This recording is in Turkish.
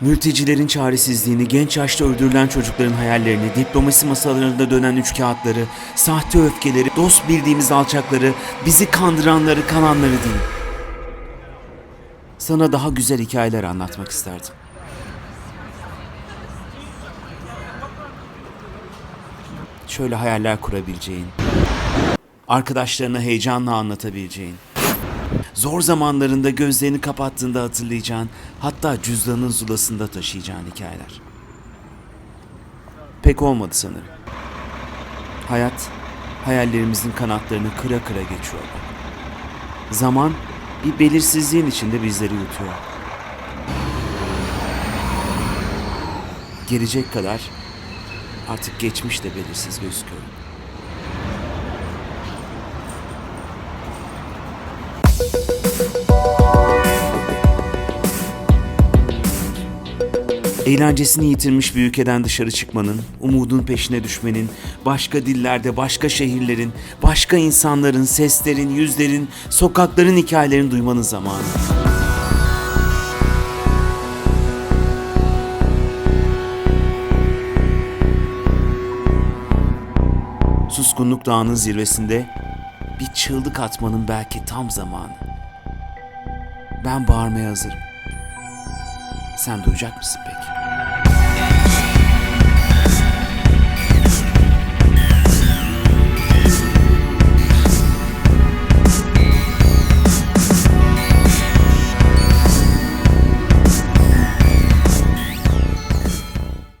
Mültecilerin çaresizliğini, genç yaşta öldürülen çocukların hayallerini, diplomasi masalarında dönen üç kağıtları, sahte öfkeleri, dost bildiğimiz alçakları, bizi kandıranları, kananları değil. Sana daha güzel hikayeler anlatmak isterdim. Şöyle hayaller kurabileceğin, arkadaşlarına heyecanla anlatabileceğin, zor zamanlarında gözlerini kapattığında hatırlayacağın, hatta cüzdanın zulasında taşıyacağın hikayeler. Pek olmadı sanırım. Hayat, hayallerimizin kanatlarını kıra kıra geçiyor. Zaman, bir belirsizliğin içinde bizleri yutuyor. Gelecek kadar artık geçmiş de belirsiz gözüküyor. Eğlencesini yitirmiş bir ülkeden dışarı çıkmanın, umudun peşine düşmenin, başka dillerde, başka şehirlerin, başka insanların, seslerin, yüzlerin, sokakların hikayelerini duymanın zamanı. Suskunluk Dağı'nın zirvesinde bir çığlık atmanın belki tam zamanı. Ben bağırmaya hazırım. Sen duyacak mısın peki?